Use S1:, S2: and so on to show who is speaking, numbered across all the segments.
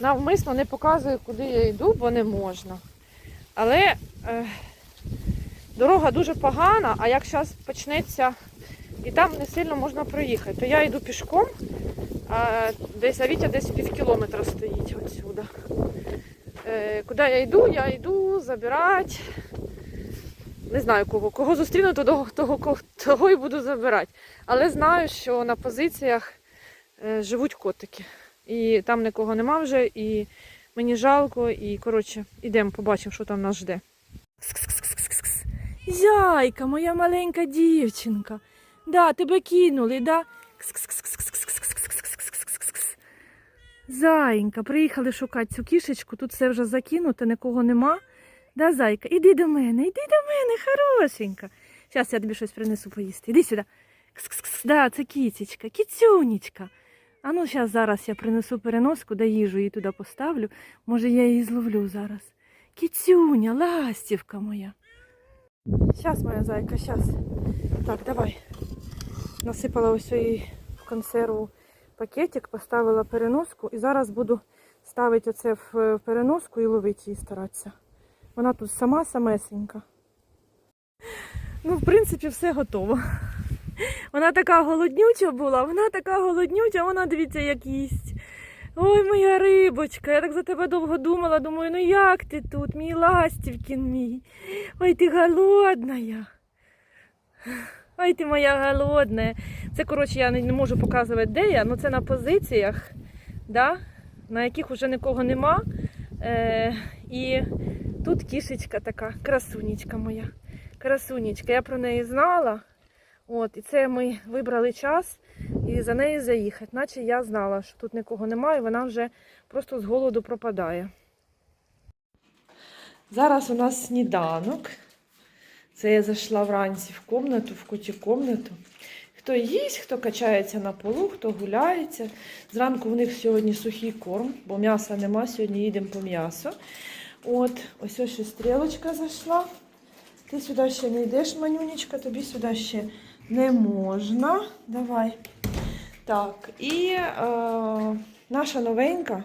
S1: навмисно не показую, куди я йду, бо не можна. Але е, дорога дуже погана, а як зараз почнеться і там не сильно можна проїхати, то я йду пішком, а десь а Вітя десь пів кілометра стоїть отсюда. Е, куди я йду? Я йду забирати. Не знаю кого. Кого зустріну, то того, того, того і буду забирати. Але знаю, що на позиціях е, живуть котики. І там нікого нема вже, і мені жалко, і коротше, йдемо побачимо, що там нас жде. Зяйка, моя маленька дівчинка. Да, тебе кинули, да? Зайка, приїхали шукати цю кішечку, тут все вже закинуто, нікого нема. Да, Зайка, іди до мене, іди до мене, хорошенька. Зараз я тобі щось принесу поїсти. Іди сюди. Кс -кс -кс. Да, це кітечка, кіцюнечка. А ну зараз зараз я принесу переноску, да їжу її туди поставлю. Може, я її зловлю зараз. Кіцюня, ластівка моя. Зараз, моя зайка, зараз. Так, давай. Насипала ось її в консерву пакетик, поставила переноску і зараз буду ставити оце в переноску і ловити її старатися. Вона тут сама самесенька. Ну, в принципі, все готово. Вона така голоднюча була, вона така голоднюча, вона дивіться, як їсть. Ой, моя рибочка, я так за тебе довго думала, думаю, ну як ти тут, мій ластівкін мій. Ой, ти голодна. Ой, ти моя голодна. Це, коротше, я не можу показувати, де я, але це на позиціях, да, на яких вже нікого нема. Е, і тут кішечка така, красунечка моя. Красунечка, я про неї знала. От, і це ми вибрали час і за нею заїхати. Наче я знала, що тут нікого немає, вона вже просто з голоду пропадає. Зараз у нас сніданок. Це я зайшла вранці в комнату, в коті комнату. Хто їсть, хто качається на полу, хто гуляється. Зранку в них сьогодні сухий корм, бо м'яса нема, сьогодні їдемо по м'ясо. От, ось ось ще стрілочка зайшла. Ти сюди ще не йдеш, манюнечка, тобі сюди ще не можна. Давай. Так, і е, наша новенька,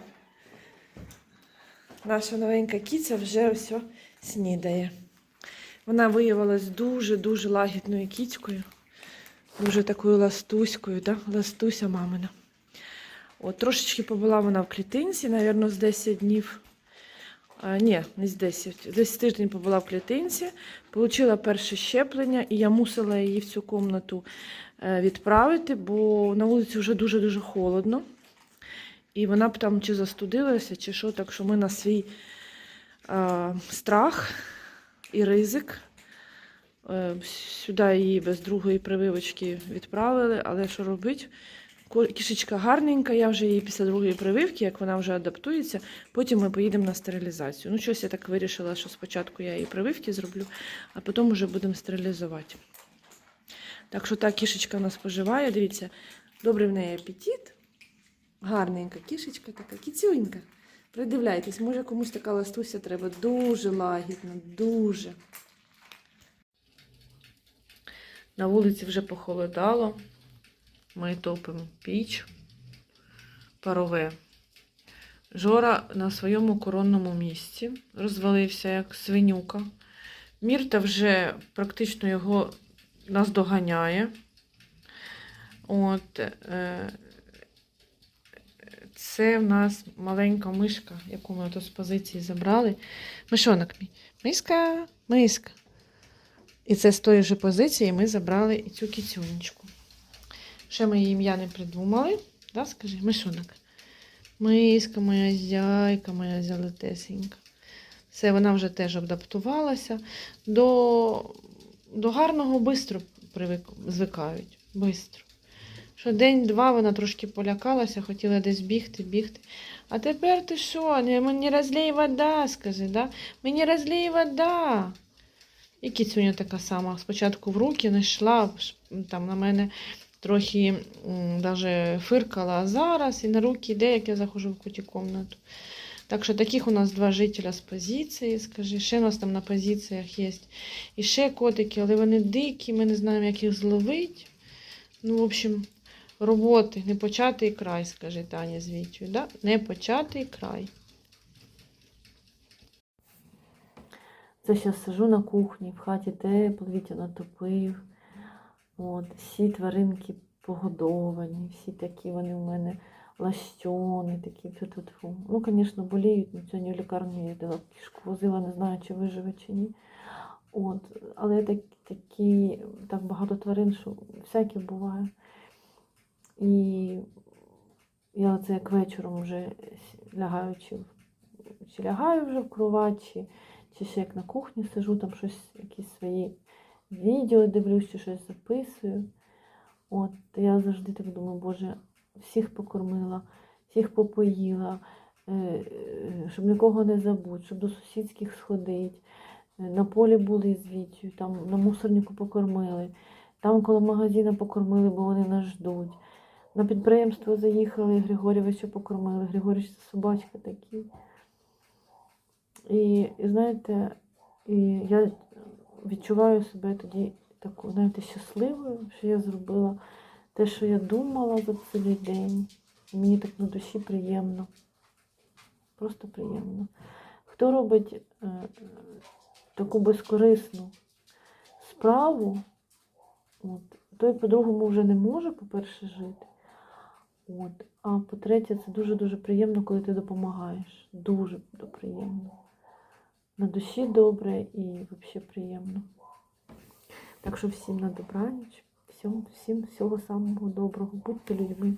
S1: наша новенька кіця вже все снідає. Вона виявилась дуже-дуже лагідною кіцькою. Дуже такою ластуською, да? ластуся мамина. От, трошечки побула вона в клітинці, мабуть, з 10 днів. А, ні, не 10. Десь тиждень побула в клітинці, отримала перше щеплення, і я мусила її в цю комнату е, відправити, бо на вулиці вже дуже-дуже холодно. І вона б там чи застудилася, чи що, так що ми на свій е, страх і ризик. е, Сюди її без другої прививочки відправили, але що робити? Кішечка гарненька, я вже її після другої прививки, як вона вже адаптується, потім ми поїдемо на стерилізацію. Ну, щось я так вирішила, що спочатку я її прививки зроблю, а потім вже будемо стерилізувати. Так що та кішечка у нас поживає, дивіться, добрий в неї апетит. Гарненька кішечка така, кіцюнька. Придивляйтесь, може комусь така ластуся треба. Дуже лагідна, дуже. На вулиці вже похолодало. Ми топимо піч парове. Жора на своєму коронному місці розвалився як свинюка. Мірта вже практично його наздоганяє. От, е, це в нас маленька мишка, яку ми з позиції забрали. Мишонок мій. Миска, миска. І це з тої ж позиції ми забрали і цю кіцюнечку. Ще ми її ім'я не придумали. Да, скажи, мишонок. Миска моя зяйка, моя золотесенька. Все, вона вже теж адаптувалася. До, до гарного швидко звикають. Бистро. Що день-два вона трошки полякалася, хотіла десь бігти, бігти. А тепер ти що? Мені розлій вода, скажи, да? Мені розлій вода. І кіцюня така сама. Спочатку в руки не йшла, там на мене трохи даже фиркала, зараз і на руки йде, як я заходжу в куті комнату. Так що таких у нас два жителя з позиції, скажи. Ще у нас там на позиціях є. І ще котики, але вони дикі, ми не знаємо, як їх зловити. Ну, в общем, роботи. Непочатий край, скаже Таня з Вітю. Да? Непочатий край. Це зараз сижу на кухні, в хаті тепло, Вітя натопив. От, всі тваринки погодовані, всі такі вони в мене лащони, такі тут. Ну, звісно, боліють, але сьогодні в лікарню їздила, кішку возила, не знаю, чи виживе, чи ні. От, але так, такі, так багато тварин, що всяке буває. І я оце як вечором вже лягаючи, чи лягаю вже в кровать, чи, чи ще як на кухні сижу, там щось, якісь свої відео дивлюсь, чи щось записую. От, я завжди так думаю, Боже, всіх покормила, всіх попоїла, е, е, щоб нікого не забути, щоб до сусідських сходити. Е, На полі були з Вітю, там на мусорнику покормили, там коло магазину покормили, бо вони нас ждуть. На підприємство заїхали, Григорівича покормили. Григоріч це собачка такий. І, і знаєте, і я відчуваю себе тоді таку, знаєте, щасливою, що я зробила те, що я думала за цілий день. Мені так на душі приємно. Просто приємно. Хто робить е, таку безкорисну справу, от, той по-другому вже не може, по-перше, жити. От. А по-третє, це дуже-дуже приємно, коли ти допомагаєш. Дуже приємно. На душі добре і взагалі приємно. Так що всім на добраніч, всім, всім всього самого доброго. Будьте людьми.